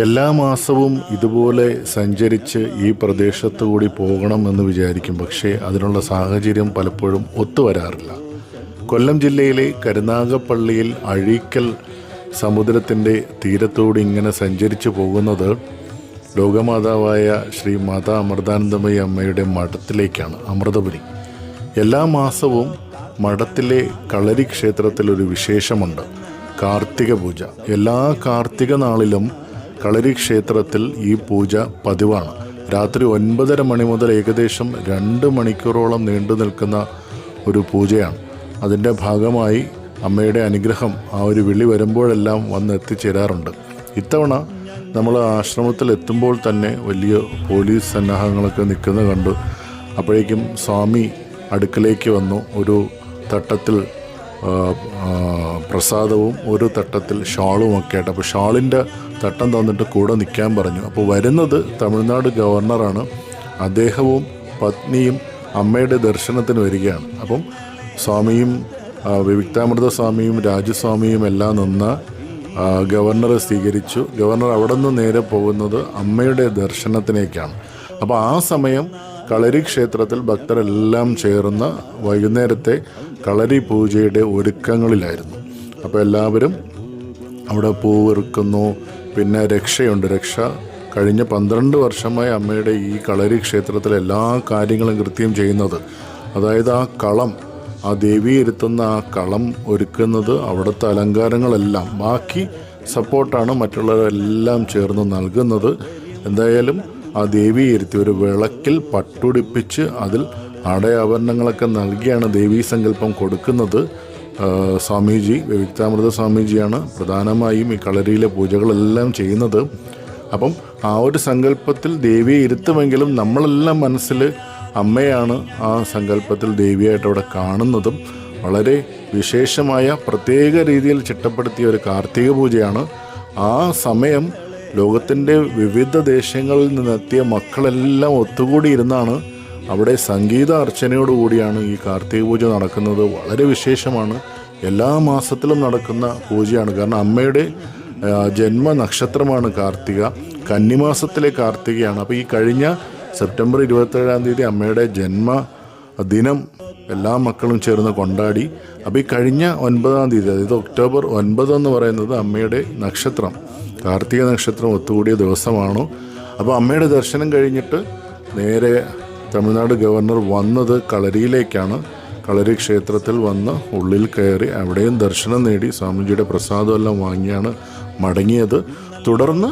എല്ലാ മാസവും ഇതുപോലെ സഞ്ചരിച്ച് ഈ പ്രദേശത്തു കൂടി പോകണമെന്ന് വിചാരിക്കും. പക്ഷേ അതിനുള്ള സാഹചര്യം പലപ്പോഴും ഒത്തുവരാറില്ല കൊല്ലം ജില്ലയിലെ കരുനാഗപ്പള്ളിയിൽ അഴീക്കൽ സമുദ്രത്തിന്റെ തീരത്തോട് ഇങ്ങനെ സഞ്ചരിച്ചു പോകുന്നത് ലോകമാതാവായ ശ്രീ മാതാ അമൃതാനന്ദമയി അമ്മയുടെ മഠത്തിലേക്കാണ് അമൃതപുരി. എല്ലാ മാസവും മഠത്തിലെ കളരി ക്ഷേത്രത്തിൽ ഒരു വിശേഷമുണ്ട്. കാർത്തിക പൂജ. എല്ലാ കാർത്തിക നാളിലും കളരി ക്ഷേത്രത്തിൽ ഈ പൂജ പതിവാണ്. രാത്രി ഒൻപതര മണി മുതൽ ഏകദേശം രണ്ട് മണിക്കൂറോളം നീണ്ടു നിൽക്കുന്ന ഒരു പൂജയാണ്. അതിന്റെ ഭാഗമായി അമ്മയുടെ അനുഗ്രഹം ആ ഒരു വിളി വരുമ്പോഴെല്ലാം വന്ന് എത്തിച്ചേരാറുണ്ട് ഇത്തവണ നമ്മൾ ആശ്രമത്തിൽ എത്തുമ്പോൾ തന്നെ വലിയ പോലീസ് സന്നാഹങ്ങളൊക്കെ നിൽക്കുന്നത് കണ്ടു. അപ്പോഴേക്കും സ്വാമി അടുക്കലേക്ക് വന്നു. ഒരു തട്ടത്തിൽ പ്രസാദവും ഒരു തട്ടത്തിൽ ഷാളും ഒക്കെ ആയിട്ട് അപ്പോൾ ഷാളിന്റെ തട്ടം തന്നിട്ട് കൂടെ നിൽക്കാൻ പറഞ്ഞു. അപ്പോൾ വരുന്നത് തമിഴ്നാട് ഗവർണറാണ്. അദ്ദേഹവും പത്നിയും അമ്മയുടെ ദർശനത്തിന് വരികയാണ്. അപ്പം സ്വാമിയും വിവിക്താമൃത സ്വാമിയും രാജസ്വാമിയും എല്ലാം നിന്ന് ഗവർണറെ സ്വീകരിച്ചു. ഗവർണർ അവിടെ നിന്ന് നേരെ പോകുന്നത് അമ്മയുടെ ദർശനത്തിലേക്കാണ് അപ്പോൾ ആ സമയം കളരി ക്ഷേത്രത്തിൽ ഭക്തരെല്ലാം ചേർന്ന് വൈകുന്നേരത്തെ കളരി പൂജയുടെ ഒരുക്കങ്ങളിലായിരുന്നു. അപ്പോൾ എല്ലാവരും അവിടെ പൂവിറുക്കുന്നു പിന്നെ രക്ഷയുണ്ട്. രക്ഷ കഴിഞ്ഞ പന്ത്രണ്ട് വർഷമായി അമ്മയുടെ ഈ കളരി ക്ഷേത്രത്തിലെ എല്ലാ കാര്യങ്ങളും കൃത്യം ചെയ്യുന്നത്. അതായത് ആ കളം ആ ദേവി ഇരുത്തുന്ന ആ കളം ഒരുക്കുന്നത് അവിടുത്തെ അലങ്കാരങ്ങളെല്ലാം ബാക്കി സപ്പോർട്ടാണ് മറ്റുള്ളവരെല്ലാം ചേർന്ന് നൽകുന്നത്. എന്തായാലും ആ ദേവി ഇരുത്തി ഒരു വിളക്കിൽ പട്ടുടിപ്പിച്ച് അതിൽ ആടയാഭരണങ്ങളൊക്കെ നൽകിയാണ് ദേവീ സങ്കല്പം കൊടുക്കുന്നത്. സ്വാമീജി വിവിക്താമൃത സ്വാമിജിയാണ് പ്രധാനമായും ഈ കളരിയിലെ പൂജകളെല്ലാം ചെയ്യുന്നത്. അപ്പം ആ ഒരു സങ്കല്പത്തിൽ ദേവിയെ ഇരുത്തുമെങ്കിലും നമ്മളെല്ലാം മനസ്സിൽ അമ്മയാണ് ആ സങ്കല്പത്തിൽ ദേവിയായിട്ട് അവിടെ കാണുന്നതും. വളരെ വിശേഷമായ പ്രത്യേക രീതിയിൽ ചിട്ടപ്പെടുത്തിയ ഒരു കാർത്തിക പൂജയാണ്. ആ സമയം ലോകത്തിന്റെ വിവിധ ദേശങ്ങളിൽ നിന്നെത്തിയ മക്കളെല്ലാം ഒത്തുകൂടി ഇരുന്നാണ് അവിടെ സംഗീത അർച്ചനയോടുകൂടിയാണ് ഈ കാർത്തിക പൂജ നടക്കുന്നത്. വളരെ വിശേഷമാണ്. എല്ലാ മാസത്തിലും നടക്കുന്ന പൂജയാണ്. കാരണം അമ്മയുടെ ജന്മ നക്ഷത്രമാണ് കാർത്തിക. കന്നിമാസത്തിലെ കാർത്തികയാണ്. അപ്പോൾ ഈ കഴിഞ്ഞ സെപ്റ്റംബർ ഇരുപത്തേഴാം തീയതി അമ്മയുടെ ജന്മ ദിനം എല്ലാ മക്കളും ചേർന്ന് കൊണ്ടാടി. അപ്പോൾ ഈ കഴിഞ്ഞ ഒൻപതാം തീയതി അതായത് ഒക്ടോബർ ഒൻപത് എന്ന് പറയുന്നത് അമ്മയുടെ നക്ഷത്രം കാർത്തിക നക്ഷത്രം ഒത്തുകൂടിയ ദിവസമാണ്. അപ്പോൾ അമ്മയുടെ ദർശനം കഴിഞ്ഞിട്ട് നേരെ തമിഴ്നാട് ഗവർണർ വന്നത് കളരിയിലേക്കാണ്. കളരി ക്ഷേത്രത്തിൽ വന്ന് ഉള്ളിൽ കയറി അവിടെയും ദർശനം നേടി. സ്വാമിജിയുടെ പ്രസാദമെല്ലാം വാങ്ങിയാണ് മടങ്ങിയത്. തുടർന്ന്